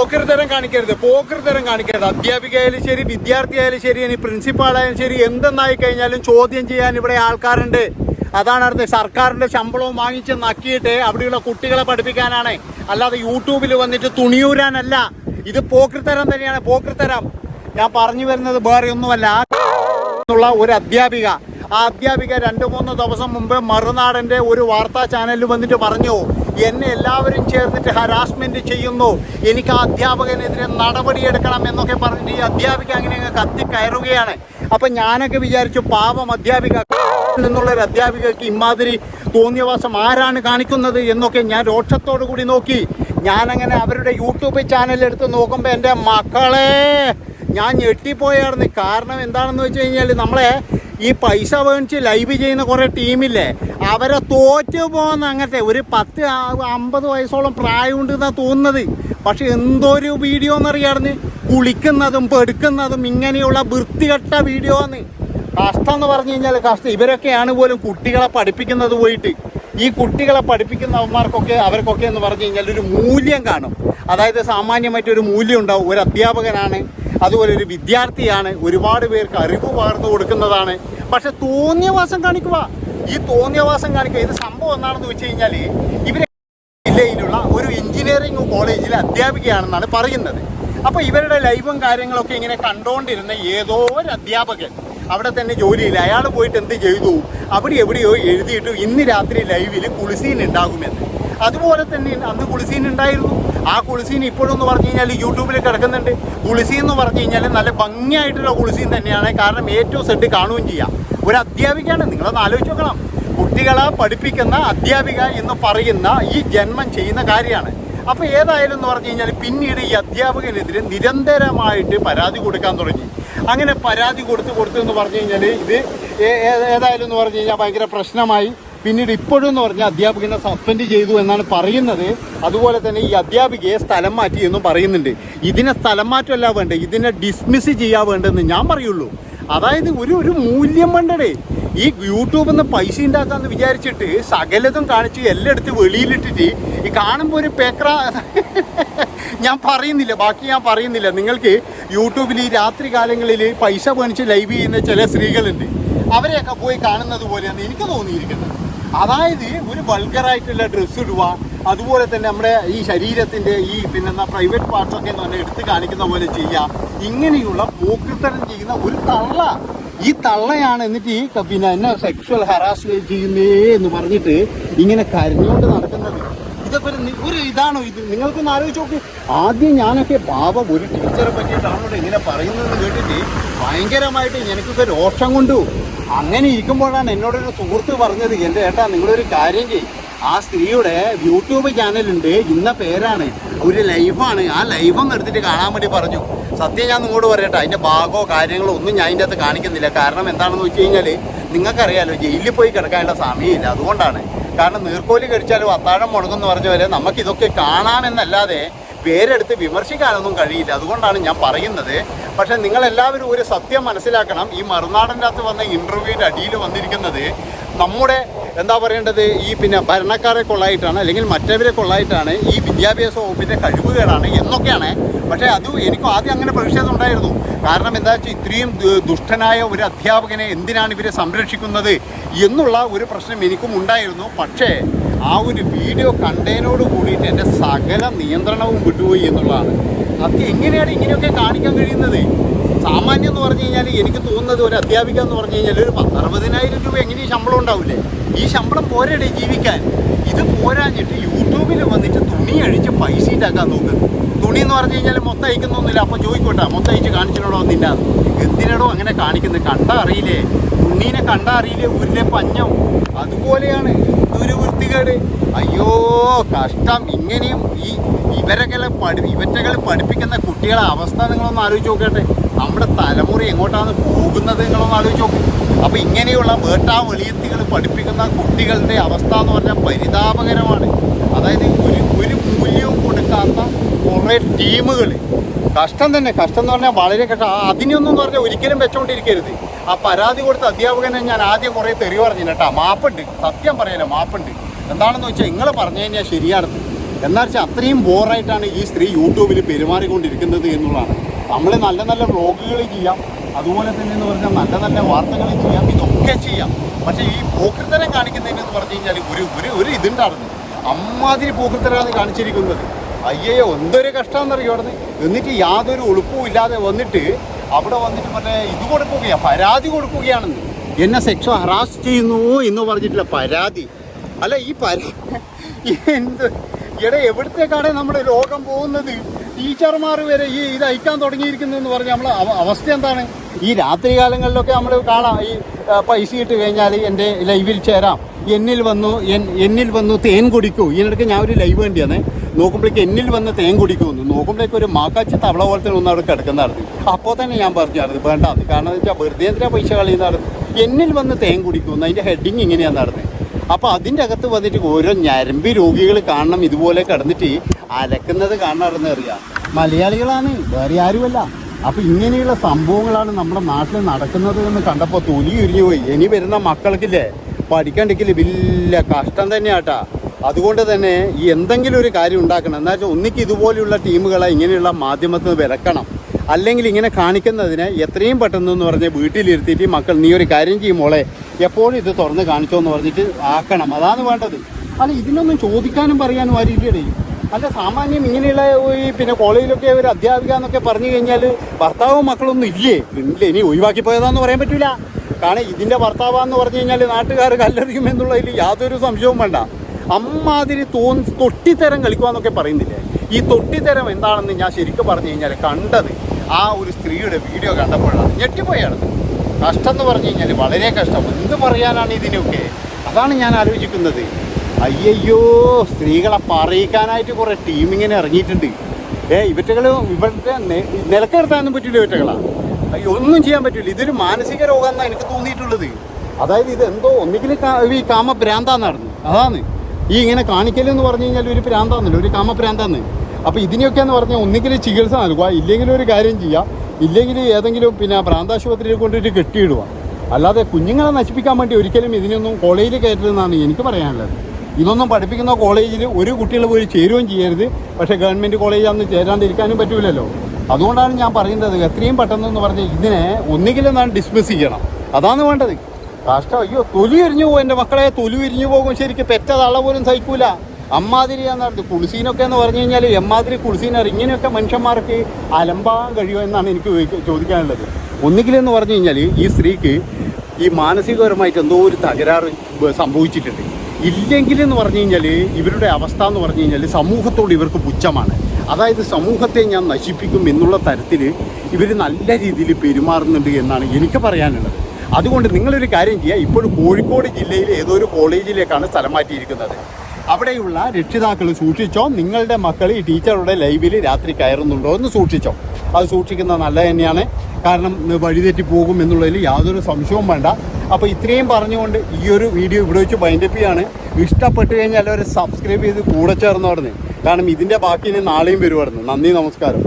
പോക്കൃതരം കാണിക്കരുത് പോക്കരുതരം കാണിക്കരുത്. അധ്യാപികയായാലും ശരി വിദ്യാർത്ഥി ആയാലും ശരി ഇനി പ്രിൻസിപ്പാളായാലും ശരി എന്തെന്നായി കഴിഞ്ഞാലും ചോദ്യം ചെയ്യാൻ ഇവിടെ ആൾക്കാരുണ്ട്. അതാണ് അടുത്ത് സർക്കാരിന്റെ ശമ്പളവും വാങ്ങിച്ച് നക്കിയിട്ട് അവിടെയുള്ള കുട്ടികളെ പഠിപ്പിക്കാനാണ്. അല്ലാതെ യൂട്യൂബിൽ വന്നിട്ട് തുണിയൂരാനല്ല. ഇത് പോക്കൃത്തരം തന്നെയാണ് പോക്കൃത്തരം ഞാൻ പറഞ്ഞു വരുന്നത് വേറെ ഒന്നുമല്ല. എന്നുള്ള ഒരു അധ്യാപിക. ആ അധ്യാപിക രണ്ട് മൂന്ന് ദിവസം മുമ്പ് മറുനാടന്റെ ഒരു വാർത്താ ചാനലിൽ വന്നിട്ട് പറഞ്ഞു എന്നെ എല്ലാവരും ചേർന്നിട്ട് ഹരാസ്മെന്റ് ചെയ്യുന്നു. എനിക്ക് ആ അധ്യാപകനെതിരെ നടപടിയെടുക്കണം എന്നൊക്കെ പറഞ്ഞിട്ട് ഈ അധ്യാപിക അങ്ങനെ അങ്ങ് കത്തി കയറുകയാണ്. അപ്പൊ ഞാനൊക്കെ വിചാരിച്ചു പാപം അധ്യാപിക നിന്നുള്ള ഒരു അധ്യാപികക്ക് ഇമാതിരി തോന്നിയവാസം ആരാണ് കാണിക്കുന്നത് എന്നൊക്കെ ഞാൻ രോക്ഷത്തോടു കൂടി നോക്കി. ഞാനങ്ങനെ അവരുടെ യൂട്യൂബ് ചാനൽ എടുത്ത് നോക്കുമ്പോൾ എന്റെ മക്കളെ ഞാൻ ഞെട്ടിപ്പോയായിരുന്നു. കാരണം എന്താണെന്ന് വെച്ച് കഴിഞ്ഞാൽ നമ്മളെ ഈ പൈസ മേടിച്ച് ലൈവ് ചെയ്യുന്ന കുറേ ടീമില്ലേ അവരെ തോറ്റു പോകുന്ന അങ്ങനത്തെ ഒരു പത്ത് അമ്പത് വയസ്സോളം പ്രായമുണ്ട് എന്നാണ് തോന്നുന്നത്. പക്ഷെ എന്തോ ഒരു വീഡിയോ എന്നറിയാർന്ന് കുളിക്കുന്നതും പെടുക്കുന്നതും ഇങ്ങനെയുള്ള വൃത്തികെട്ട വീഡിയോ ആണ്. കഷ്ടം എന്ന് പറഞ്ഞു കഴിഞ്ഞാൽ കഷ്ടം. ഇവരൊക്കെയാണ് പോലും കുട്ടികളെ പഠിപ്പിക്കുന്നത് പോയിട്ട്. ഈ കുട്ടികളെ പഠിപ്പിക്കുന്നവന്മാർക്കൊക്കെ അവർക്കൊക്കെ എന്ന് പറഞ്ഞു കഴിഞ്ഞാൽ ഒരു മൂല്യം കാണും. അതായത് സാമാന്യമായിട്ടൊരു മൂല്യം ഉണ്ടാവും. ഒരു അധ്യാപകനാണ് അതുപോലെ ഒരു വിദ്യാർത്ഥിയാണ് ഒരുപാട് പേർക്ക് അറിവ് പകർന്നു കൊടുക്കുന്നതാണ്. പക്ഷെ തോന്നിയവാസം കാണിക്കുക. ഈ തോന്നിയവാസം കാണിക്കുക ഇത് സംഭവം എന്താണെന്ന് വെച്ച് കഴിഞ്ഞാൽ ഇവരെ ജില്ലയിലുള്ള ഒരു എഞ്ചിനീയറിംഗ് കോളേജിലെ അധ്യാപികയാണെന്നാണ് പറയുന്നത്. അപ്പോൾ ഇവരുടെ ലൈവും കാര്യങ്ങളൊക്കെ ഇങ്ങനെ കണ്ടുകൊണ്ടിരുന്ന ഏതോ ഒരു അധ്യാപകൻ അവിടെ തന്നെ ജോലിയില്ല. അയാൾ പോയിട്ട് എന്ത് ചെയ്തു? അവിടെ എവിടെയോ എഴുതിയിട്ട് ഇന്ന് രാത്രി ലൈവിൽ കുളിസീൻ ഉണ്ടാകുമെന്ന്. അതുപോലെ തന്നെ അന്ന് കുളിസീൻ ഉണ്ടായിരുന്നു. ആ കുളിസീൻ ഇപ്പോഴെന്ന് പറഞ്ഞു കഴിഞ്ഞാൽ യൂട്യൂബിൽ കിടക്കുന്നുണ്ട്. കുളിസീൻ എന്ന് പറഞ്ഞു കഴിഞ്ഞാൽ നല്ല ഭംഗിയായിട്ടുള്ള കുളിസീൻ തന്നെയാണ്. കാരണം ഏറ്റവും സെഡ് കാണുകയും ചെയ്യാം. ഒരു അധ്യാപികയാണ്. നിങ്ങളൊന്ന് ആലോചിച്ച് നോക്കണം. കുട്ടികളെ പഠിപ്പിക്കുന്ന അധ്യാപിക എന്ന് പറയുന്ന ഈ ജന്മം ചെയ്യുന്ന കാര്യമാണ്. അപ്പോൾ ഏതായാലും എന്ന് പറഞ്ഞു കഴിഞ്ഞാൽ പിന്നീട് ഈ അധ്യാപകനെതിരെ നിരന്തരമായിട്ട് പരാതി കൊടുക്കാൻ തുടങ്ങി. അങ്ങനെ പരാതി കൊടുത്ത് കൊടുത്തു എന്ന് പറഞ്ഞു കഴിഞ്ഞാൽ ഇത് ഏതായാലും എന്ന് പറഞ്ഞു കഴിഞ്ഞാൽ ഭയങ്കര പ്രശ്നമായി. പിന്നീട് ഇപ്പോഴും എന്ന് പറഞ്ഞാൽ അധ്യാപകനെ സസ്പെൻഡ് ചെയ്തു എന്നാണ് പറയുന്നത്. അതുപോലെ തന്നെ ഈ അധ്യാപികയെ സ്ഥലം മാറ്റി എന്നും പറയുന്നുണ്ട്. ഇതിനെ സ്ഥലം മാറ്റമല്ല വേണ്ടത് ഇതിനെ ഡിസ്മിസ് ചെയ്യാൻ വേണ്ടതെന്ന് ഞാൻ പറയുള്ളൂ. അതായത് ഒരു ഒരു മൂല്യം വേണ്ടടേ. ഈ യൂട്യൂബിൽ നിന്ന് പൈസ ഉണ്ടാക്കാന്ന് വിചാരിച്ചിട്ട് സകലതും കാണിച്ച് എല്ലാം എടുത്ത് വെളിയിലിട്ടിട്ട് ഈ കാണുമ്പോൾ ഒരു പേക്ര ഞാൻ പറയുന്നില്ല ബാക്കി ഞാൻ പറയുന്നില്ല. നിങ്ങൾക്ക് യൂട്യൂബിൽ ഈ രാത്രി കാലങ്ങളിൽ പൈസ മേടിച്ച് ലൈവ് ചെയ്യുന്ന ചില സ്ത്രീകളുണ്ട്. അവരെയൊക്കെ പോയി കാണുന്നത് പോലെയാണ് എനിക്ക് തോന്നിയിരിക്കുന്നത്. അതായത് ഒരു വൾഗറായിട്ടുള്ള ഡ്രസ്സ് ഇടുക അതുപോലെ തന്നെ നമ്മുടെ ഈ ശരീരത്തിന്റെ ഈ പിന്നെന്താ പ്രൈവറ്റ് പാർട്സൊക്കെ എന്ന് പറഞ്ഞാൽ എടുത്ത് കാണിക്കുന്ന പോലെ ചെയ്യുക ഇങ്ങനെയുള്ള പോക്കിത്തരം ചെയ്യുന്ന ഒരു തള്ള ഈ തള്ളയാണ് എന്നിട്ട് ഈ പിന്നെ എന്നെ സെക്ഷൽ ഹറാസ്മെന്റ് ചെയ്യുന്നേ എന്ന് പറഞ്ഞിട്ട് ഇങ്ങനെ കരഞ്ഞുകൊണ്ട് നടക്കുന്നത്. ഇതൊക്കെ ഒരു ഇതാണോ ഇത്? നിങ്ങൾക്കൊന്ന് ആലോചിച്ച് നോക്ക്. ആദ്യം ഞാനൊക്കെ ബാബ ഒരു ടീച്ചറെ പറ്റിയിട്ടാണോ ഇങ്ങനെ പറയുന്നതെന്ന് കേട്ടിട്ട് ഭയങ്കരമായിട്ട് എനിക്കൊക്കെ രോഷം കൊണ്ടു. അങ്ങനെ ഇരിക്കുമ്പോഴാണ് എന്നോടൊരു സുഹൃത്ത് പറഞ്ഞത് എന്റെ ഏട്ടാ നിങ്ങളൊരു കാര്യം ചെയ്യും. ആ സ്ത്രീയുടെ യൂട്യൂബ് ചാനലുണ്ട് ഇന്ന പേരാണ്. ഒരു ലൈവാണ്. ആ ലൈവ് ഒന്ന് എടുത്തിട്ട് കാണാൻ വേണ്ടി പറഞ്ഞു. സത്യം ഞാൻ നിങ്ങളോട് പറയട്ടെ അതിന്റെ ഭാഗമോ കാര്യങ്ങളോ ഒന്നും ഞാൻ അതിന്റെ അകത്ത് കാണിക്കുന്നില്ല. കാരണം എന്താണെന്ന് വെച്ച് കഴിഞ്ഞാൽ നിങ്ങൾക്കറിയാലോ ജയിലിൽ പോയി കിടക്കാനുള്ള സമയമില്ല. അതുകൊണ്ടാണ്. കാരണം നീർക്കോലി കഴിച്ചാലും അത്താഴം മുടങ്ങുമെന്ന് പറഞ്ഞ പോലെ നമുക്കിതൊക്കെ കാണാമെന്നല്ലാതെ പേരെടുത്ത് വിമർശിക്കാനൊന്നും കഴിയില്ല. അതുകൊണ്ടാണ് ഞാൻ പറയുന്നത്. പക്ഷെ നിങ്ങളെല്ലാവരും ഒരു സത്യം മനസ്സിലാക്കണം. ഈ മറുനാടന്റെ അകത്ത് വന്ന ഇന്റർവ്യൂവിന്റെ അടിയിൽ വന്നിരിക്കുന്നത് നമ്മുടെ എന്താ പറയേണ്ടത്? ഈ പിന്നെ ഭരണക്കാരെ കൊള്ളായിട്ടാണ് അല്ലെങ്കിൽ മറ്റവരെ കൊള്ളായിട്ടാണ് ഈ വിദ്യാഭ്യാസ വകുപ്പിന്റെ കഴിവുകേടാണ് എന്നൊക്കെയാണ്. പക്ഷേ അത് എനിക്ക് ആദ്യം അങ്ങനെ പ്രതിഷേധം ഉണ്ടായിരുന്നു. കാരണം എന്താ വെച്ചാൽ ഇത്രയും ദുഷ്ടനായ ഒരു അധ്യാപകനെ എന്തിനാണ് ഇവരെ സംരക്ഷിക്കുന്നത് എന്നുള്ള ഒരു പ്രശ്നം എനിക്കും ഉണ്ടായിരുന്നു. പക്ഷേ ആ ഒരു വീഡിയോ കണ്ടതിനോട് കൂടിയിട്ട് എന്റെ സകല നിയന്ത്രണവും വിട്ടുപോയി എന്നുള്ളതാണ്. അത് എങ്ങനെയാണ് ഇങ്ങനെയൊക്കെ കാണിക്കാൻ കഴിയുന്നത്? സാമാന്യം എന്ന് പറഞ്ഞു കഴിഞ്ഞാൽ എനിക്ക് തോന്നുന്നത് ഒരു അധ്യാപിക എന്ന് പറഞ്ഞു കഴിഞ്ഞാൽ ഒരു പത്തറുപതിനായിരം രൂപ എങ്ങനെയും ശമ്പളം ഉണ്ടാവില്ലേ? ഈ ശമ്പളം പോരടെ ജീവിക്കാൻ. ഇത് പോരാഞ്ഞിട്ട് യൂട്യൂബിൽ വന്നിട്ട് തുണി അഴിച്ച് പൈസ ഉണ്ടാക്കാൻ നോക്കുന്നു തുണി എന്ന് പറഞ്ഞു കഴിഞ്ഞാൽ മൊത്തം അയക്കുന്നൊന്നുമില്ല. അപ്പോൾ ചോദിക്കോട്ടെ മൊത്തം അയച്ച് കാണിച്ചിട്ടുണ്ടോ? നിന്നാ എന്തിനാടോ അങ്ങനെ കാണിക്കുന്നത്? കണ്ട അറിയില്ലേ? ഉണ്ണീനെ കണ്ടാ അറിയില്ലേ? ഊരിലെ പഞ്ഞം. അതുപോലെയാണ് ഒരു വൃത്തികേട്. അയ്യോ കഷ്ടം. ഇങ്ങനെയും ഈ ഇവരൊക്കെ പഠി ഇവറ്റകളെ പഠിപ്പിക്കുന്ന കുട്ടികളെ അവസ്ഥ നിങ്ങളൊന്ന് ആലോചിച്ച് നോക്കട്ടെ. നമ്മുടെ തലമുറ എങ്ങോട്ടാണ് പോകുന്നത് നിങ്ങളൊന്ന് ആലോചിച്ച് നോക്കും. അപ്പോൾ ഇങ്ങനെയുള്ള വേട്ടാ വെളിയത്തികൾ പഠിപ്പിക്കുന്ന കുട്ടികളുടെ അവസ്ഥ എന്ന് പറഞ്ഞാൽ പരിതാപകരമാണ്. അതായത് ഒരു ഒരു മൂല്യവും കൊടുക്കാത്ത കുറേ ടീമുകൾ കഷ്ടം തന്നെ കഷ്ടം എന്ന് പറഞ്ഞാൽ വളരെ കഷ്ടം. അതിനൊന്നും പറഞ്ഞാൽ ഒരിക്കലും വെച്ചോണ്ടിരിക്കരുത്. ആ പരാതി കൊടുത്ത അധ്യാപകനെ ഞാൻ ആദ്യം കുറേ തെറി പറഞ്ഞു കേട്ടോ. മാപ്പുണ്ട് സത്യം പറയല മാപ്പുണ്ട്. എന്താണെന്ന് വെച്ചാൽ നിങ്ങൾ പറഞ്ഞു കഴിഞ്ഞാൽ ശരിയാണ്. എന്നാ വെച്ചാൽ അത്രയും ബോറായിട്ടാണ് ഈ സ്ത്രീ യൂട്യൂബിൽ പെരുമാറിക്കൊണ്ടിരിക്കുന്നത് എന്നുള്ളതാണ്. നമ്മൾ നല്ല നല്ല വ്ളോഗുകൾ ചെയ്യാം. അതുപോലെ തന്നെ എന്ന് പറഞ്ഞാൽ നല്ല നല്ല വാർത്തകൾ ചെയ്യാം. ഇതൊക്കെ ചെയ്യാം. പക്ഷേ ഈ പോക്കൃത്തരം കാണിക്കുന്നതിന് എന്ന് പറഞ്ഞു കഴിഞ്ഞാൽ ഒരു ഒരു ഒരു ഇതുണ്ടായിരുന്നു. അമ്മാതിരി പോക്കൃത്തരാണ് കാണിച്ചിരിക്കുന്നത്. അയ്യയോ എന്തൊരു കഷ്ടമെന്നറിയോ അവിടെ എന്നിട്ട് യാതൊരു ഒളുപ്പവും ഇല്ലാതെ വന്നിട്ട് അവിടെ വന്നിട്ട് മറ്റേ ഇത് കൊടുക്കുകയാണ് പരാതി കൊടുക്കുകയാണെന്ന്. എന്നെ സെക്ഷൻ ഹറാസ് ചെയ്യുന്നു എന്ന് പറഞ്ഞിട്ടില്ല പരാതി. അല്ല ഈ പരാ എന്ത്? എടാ എവിടത്തേക്കാണ് നമ്മുടെ ലോകം പോകുന്നത്? ടീച്ചർമാർ വരെ ഈ ഇത് അയക്കാൻ തുടങ്ങിയിരിക്കുന്നതെന്ന് പറഞ്ഞാൽ നമ്മൾ അവസ്ഥ എന്താണ്? ഈ രാത്രി കാലങ്ങളിലൊക്കെ നമ്മൾ കാണാം. ഈ പൈസ ഇട്ട് കഴിഞ്ഞാൽ എന്റെ ലൈവിൽ ചേരാം. എന്നിൽ വന്നു എന്നിൽ വന്നു തേൻ കുടിക്കൂ. ഇതിനിടയ്ക്ക് ഞാൻ ഒരു ലൈവ് വേണ്ടിയാണ് നോക്കുമ്പോഴേക്ക് എന്നിൽ വന്ന് തേൻ കുടിക്കുമെന്ന്. നോക്കുമ്പോഴേക്ക് ഒരു മാക്കാച്ചി തവള പോലത്തെ ഒന്ന് അവിടെ കിടക്കുന്നതായിരുന്നു. അപ്പോൾ തന്നെ ഞാൻ പറഞ്ഞായിരുന്നു വേണ്ട അത് കാരണം വെച്ചാൽ വെറുതെ എന്തിനാ പൈസ കളിയുന്നതായിരുന്നു? എന്നിൽ വന്ന് തേൻ കുടിക്കുമെന്ന്. അതിന്റെ ഹെഡിങ് ഇങ്ങനെയാണ് നടന്നത് അപ്പോൾ അതിന്റെ അകത്ത് വന്നിട്ട് ഓരോ ഞരമ്പി രോഗികൾ കാണണം ഇതുപോലെ കിടന്നിട്ട് അലക്കുന്നത് കാണാറെന്ന് അറിയാം. മലയാളികളാണ് വേറെ ആരുമല്ല. അപ്പോൾ ഇങ്ങനെയുള്ള സംഭവങ്ങളാണ് നമ്മുടെ നാട്ടിൽ നടക്കുന്നത് എന്ന് കണ്ടപ്പോൾ തൊലി ഉരിഞ്ഞു പോയി. ഇനി വരുന്ന മക്കൾക്കില്ലേ പഠിക്കണ്ടെങ്കിൽ വലിയ കഷ്ടം തന്നെയാട്ടാ. അതുകൊണ്ട് തന്നെ ഈ എന്തെങ്കിലും ഒരു കാര്യം ഉണ്ടാക്കണം. എന്താ വെച്ചാൽ ഒന്നിക്ക് ഇതുപോലെയുള്ള ടീമുകളെ ഇങ്ങനെയുള്ള മാധ്യമത്തിൽ നിന്ന് വിലക്കണം. അല്ലെങ്കിൽ ഇങ്ങനെ കാണിക്കുന്നതിന് എത്രയും പെട്ടെന്ന് എന്ന് പറഞ്ഞ് വീട്ടിലിരുത്തിയിട്ട് മക്കൾ നീ ഒരു കാര്യം ചെയ്യും മോളെ എപ്പോഴും ഇത് തുറന്ന് കാണിച്ചോ എന്ന് പറഞ്ഞിട്ട് ആക്കണം. അതാണ് വേണ്ടത്. അല്ല ഇതിനൊന്നും ചോദിക്കാനും പറയാനും ആരില്ലേ അല്ല സാമാന്യം ഇങ്ങനെയുള്ള ഈ പിന്നെ കോളേജിലൊക്കെ ഒരു അധ്യാപിക എന്നൊക്കെ പറഞ്ഞു കഴിഞ്ഞാൽ ഭർത്താവും മക്കളൊന്നും ഇല്ലേ? ഇല്ല ഇനി ഒഴിവാക്കി പോയതാന്ന് പറയാൻ പറ്റില്ല കാരണം ഇതിന്റെ ഭർത്താവാന്ന് പറഞ്ഞു കഴിഞ്ഞാൽ നാട്ടുകാർ കല്ലെറിയും എന്നുള്ളതിൽ യാതൊരു സംശയവും വേണ്ട. അമ്മാതിരി തോന്നി തൊട്ടിത്തരം കളിക്കുവാന്നൊക്കെ പറയുന്നില്ലേ? ഈ തൊട്ടിത്തരം എന്താണെന്ന് ഞാൻ ശരിക്കും പറഞ്ഞു കഴിഞ്ഞാൽ കണ്ടത് ആ ഒരു സ്ത്രീയുടെ വീഡിയോ കണ്ടപ്പോഴാണ്. ഞെട്ടിപ്പോയാണ്. കഷ്ടം എന്ന് പറഞ്ഞു കഴിഞ്ഞാൽ വളരെ കഷ്ടം. എന്ത് പറയാനാണ് ഇതിനൊക്കെ? അതാണ് ഞാൻ ആലോചിക്കുന്നത്. അയ്യയ്യോ സ്ത്രീകളെ പറയിക്കാനായിട്ട് കുറേ ടീമിങ്ങനെ ഇറങ്ങിയിട്ടുണ്ട്. ഏ ഇവറ്റകൾ ഇവരുടെ നിലക്കെടുത്താനൊന്നും പറ്റില്ല ഇവറ്റകളാ. അയ്യോ ഒന്നും ചെയ്യാൻ പറ്റില്ല. ഇതൊരു മാനസിക രോഗം എനിക്ക് തോന്നിയിട്ടുള്ളത്. അതായത് ഇത് എന്തോ ഒന്നുകിൽ ഈ കാമഭ്രാന്താന്നായിരുന്നു. അതാണ്. ഈ ഇങ്ങനെ കാണിക്കലെന്ന് പറഞ്ഞു കഴിഞ്ഞാൽ ഒരു പ്രാന്താന്നല്ലോ ഒരു കാമഭ്രാന്താന്ന്. അപ്പോൾ ഇതിനെയൊക്കെ എന്ന് പറഞ്ഞാൽ ഒന്നുകിൽ ചികിത്സ നൽകുക ഇല്ലെങ്കിൽ ഒരു കാര്യം ചെയ്യുക ഇല്ലെങ്കിൽ ഏതെങ്കിലും പിന്നെ പ്രാന്താശുപത്രിയിൽ കൊണ്ടിട്ട് കെട്ടിയിടുക. അല്ലാതെ കുഞ്ഞുങ്ങളെ നശിപ്പിക്കാൻ വേണ്ടി ഒരിക്കലും ഇതിനൊന്നും കോളേജിൽ കയറ്റരുതെന്നാണ് എനിക്ക് പറയാനുള്ളത്. ഇതൊന്നും പഠിപ്പിക്കുന്ന കോളേജിൽ ഒരു കുട്ടികൾ പോയി ചേരുകയും ചെയ്യരുത്. പക്ഷേ ഗവൺമെന്റ് കോളേജിൽ അന്ന് ചേരാണ്ടിരിക്കാനും പറ്റൂലല്ലോ. അതുകൊണ്ടാണ് ഞാൻ പറയുന്നത് എത്രയും പെട്ടെന്ന് എന്ന് പറഞ്ഞാൽ ഇതിനെ ഒന്നുകിലും ഞാൻ ഡിസ്മിസ് ചെയ്യണം. അതാണ് വേണ്ടത്. കഷ്ടം അയ്യോ തൊലി എരിഞ്ഞു പോകും എന്റെ മക്കളെ തൊലി എരിഞ്ഞു പോകും. ശരിക്കും പെറ്റ തള്ള പോലും സഹിക്കൂല. അമ്മാതിരിയാന്ന് പറഞ്ഞത് കുളിസീനൊക്കെ എന്ന് പറഞ്ഞു കഴിഞ്ഞാൽ എമ്മാതിരി കുളിസീനർ ഇങ്ങനെയൊക്കെ മനുഷ്യന്മാർക്ക് അലമ്പാൻ കഴിയുമോ എന്നാണ് എനിക്ക് ചോദിക്കാനുള്ളത്. ചോദിക്കാനുള്ളത് ഒന്നുകിലെന്ന് പറഞ്ഞു കഴിഞ്ഞാൽ ഈ സ്ത്രീക്ക് ഈ മാനസികപരമായിട്ട് എന്തോ ഒരു തകരാറ് സംഭവിച്ചിട്ടുണ്ട്. ഇല്ലെങ്കിൽ എന്ന് പറഞ്ഞു കഴിഞ്ഞാൽ ഇവരുടെ അവസ്ഥ എന്ന് പറഞ്ഞു കഴിഞ്ഞാൽ സമൂഹത്തോട് ഇവർക്ക് പുച്ഛമാണ്. അതായത് സമൂഹത്തെ ഞാൻ നശിപ്പിക്കും എന്നുള്ള തരത്തിൽ ഇവർ നല്ല രീതിയിൽ പെരുമാറുന്നുണ്ട് എന്നാണ് എനിക്ക് പറയാനുള്ളത്. അതുകൊണ്ട് നിങ്ങളൊരു കാര്യം ചെയ്യുക ഇപ്പോഴും കോഴിക്കോട് ജില്ലയിലെ ഏതോ ഒരു കോളേജിലേക്കാണ് സ്ഥലം മാറ്റിയിരിക്കുന്നത്? അവിടെയുള്ള രക്ഷിതാക്കൾ സൂക്ഷിച്ചോ നിങ്ങളുടെ മക്കൾ ഈ ടീച്ചറുടെ ലൈവിൽ രാത്രി കയറുന്നുണ്ടോ എന്ന് സൂക്ഷിച്ചോ. അത് സൂക്ഷിക്കുന്നത് നല്ലത് തന്നെയാണ്. കാരണം വഴിതെറ്റി പോകും എന്നുള്ളതിൽ യാതൊരു സംശയവും വേണ്ട. അപ്പോൾ ഇത്രയും പറഞ്ഞുകൊണ്ട് ഈ ഒരു വീഡിയോ ഇവിടെ വെച്ച് ബൈൻഡപ്പ് ചെയ്യാണ്. ഇഷ്ടപ്പെട്ടു കഴിഞ്ഞാൽ അവരെ സബ്സ്ക്രൈബ് ചെയ്ത് കൂടെ ചേർന്നോടുന്നു കാരണം ഇതിന്റെ ബാക്കി ഇനി നാളെയും വരുമായിരുന്നു നന്ദി നമസ്കാരം.